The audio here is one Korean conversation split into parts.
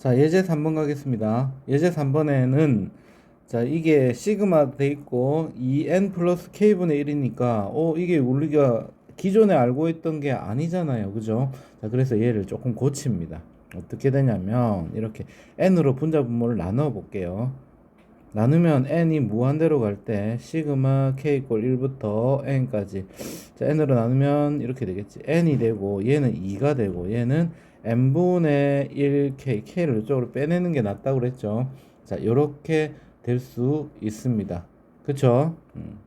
자, 예제 3번 가겠습니다. 예제 3번에는 자, 이게 시그마 돼 있고 2n 플러스 k분의 1이니까 어, 이게 우리가 기존에 알고 있던 게 아니잖아요. 그죠? 자, 그래서 얘를 조금 고칩니다. 어떻게 되냐면 이렇게 n으로 분자 분모를 나눠 볼게요. 나누면 n이 무한대로 갈 때 시그마 k 이꼴 1부터 n까지 자 n으로 나누면 이렇게 되겠지 n이 되고 얘는 2가 되고 얘는 n분의 1k k를 이쪽으로 빼내는 게 낫다고 그랬죠. 자 요렇게 될 수 있습니다. 그쵸? 음.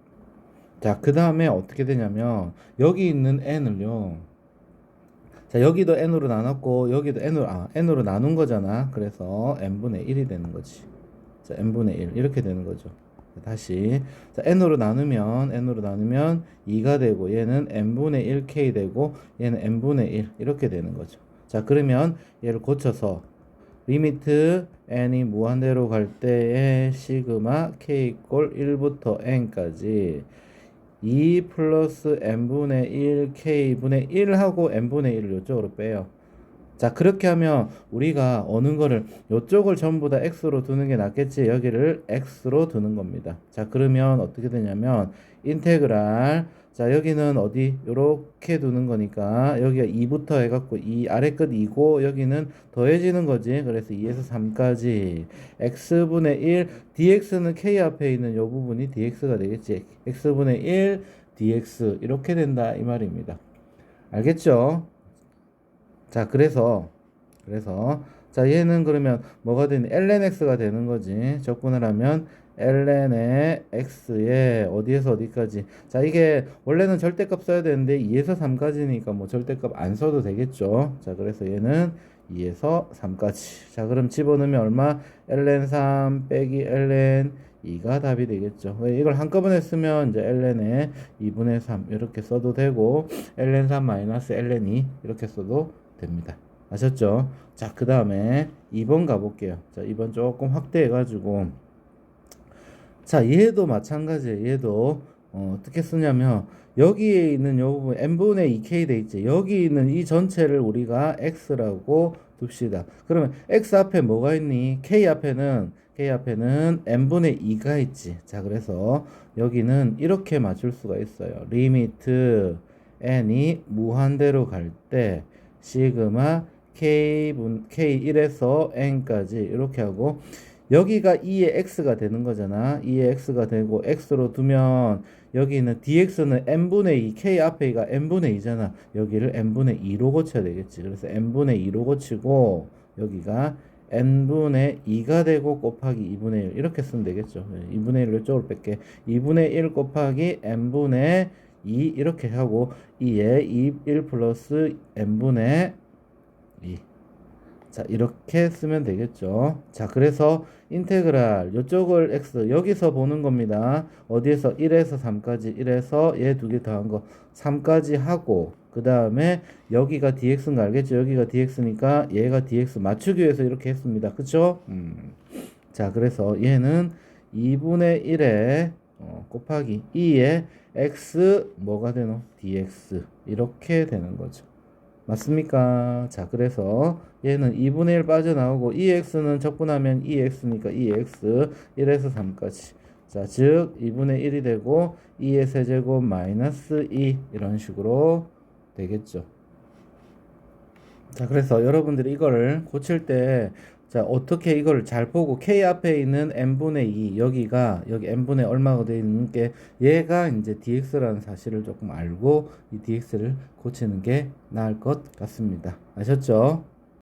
자 그 다음에 어떻게 되냐면 여기 있는 n을요. 자 여기도 n으로 나눴고 여기도 n으로 아 n으로 나눈 거잖아. 그래서 n분의 1이 되는 거지. 자, n분의 1 이렇게 되는 거죠. 자, 다시. 자, n으로 나누면 n으로 나누면 2가 되고 얘는 n분의 1k 되고 얘는 n분의 1 이렇게 되는 거죠. 자, 그러면 얘를 고쳐서 리미트 n이 무한대로 갈 때의 시그마 k 꼴 1부터 n까지 2 플러스 n분의 1 k분의 1하고 n분의 1을 이쪽으로 빼요. 자 그렇게 하면 우리가 어느 거를 이쪽을 전부 다 x로 두는 게 낫겠지 여기를 x로 두는 겁니다 자 그러면 어떻게 되냐면 인테그랄 자 여기는 어디 요렇게 두는 거니까 여기가 2부터 해갖고 이 아래 끝 2고 여기는 더해지는 거지 그래서 2에서 3까지 x분의 1 dx는 k 앞에 있는 요 부분이 dx가 되겠지 x분의 1 dx 이렇게 된다 이 말입니다 알겠죠? 자, 그래서 그래서 자, 얘는 그러면 뭐가 되니? ln x가 되는 거지. 적분을 하면 ln의 x에 어디에서 어디까지. 자, 이게 원래는 절대값 써야 되는데 2에서 3까지니까 뭐 절대값 안 써도 되겠죠. 자, 그래서 얘는 2에서 3까지. 자, 그럼 집어넣으면 얼마? ln 3 빼기 ln 2가 답이 되겠죠. 왜 이걸 한꺼번에 쓰면 이제 ln의 2분의 3 이렇게 써도 되고 ln 3 마이너스 ln 2 이렇게 써도 됩니다. 아셨죠? 자, 그 다음에 2번 가볼게요. 자, 2번 조금 확대해 가지고. 자, 얘도 마찬가지예요. 얘도, 어, 떻게 쓰냐면, 여기에 있는 요 부분, n분의 2k 돼 있지. 여기 있는 이 전체를 우리가 x라고 둡시다. 그러면 x 앞에 뭐가 있니? k 앞에는, k 앞에는 n분의 2가 있지. 자, 그래서 여기는 이렇게 맞출 수가 있어요. 리미트 n이 무한대로 갈 때, 시그마 k분 k1에서 n까지 이렇게 하고 여기가 2의 x가 되는 거잖아. 2의 x가 되고 x로 두면 여기는 dx는 n분의 2, k 앞에가 n분의 2잖아. 여기를 n분의 2로 고쳐야 되겠지. 그래서 n분의 2로 고치고 여기가 n분의 2가 되고 곱하기 2분의 1 이렇게 쓰면 되겠죠. 2분의 1을 이쪽으로 뺄게. 2분의 1 곱하기 n분의 2 이렇게 하고 2에 2, 1 플러스 n분의 2. 자, 이렇게 쓰면 되겠죠. 자, 그래서 인테그랄 요쪽을 x 여기서 보는 겁니다. 어디에서 1에서 3까지 1에서 얘 두 개 더한 거 3까지 하고 그 다음에 여기가 dx인 거 알겠죠? 여기가 dx니까 얘가 dx 맞추기 위해서 이렇게 했습니다. 그쵸? 음. 자, 그래서 얘는 2분의 1에 어, 곱하기 2에 x 뭐가 되노? dx 이렇게 되는 거죠. 맞습니까? 자, 그래서 얘는 2분의 1 빠져나오고 2x는 적분하면 2x니까 2x 1에서 3까지. 자, 즉 2분의 1이 되고 2의 세제곱 마이너스 2 이런 식으로 되겠죠. 자, 그래서 여러분들이 이거를 고칠 때 자, 어떻게 이걸 잘 보고 k 앞에 있는 n분의 2 여기가 여기 n분의 얼마가 되어 있는 게 얘가 이제 dx라는 사실을 조금 알고 이 dx를 고치는 게 나을 것 같습니다. 아셨죠?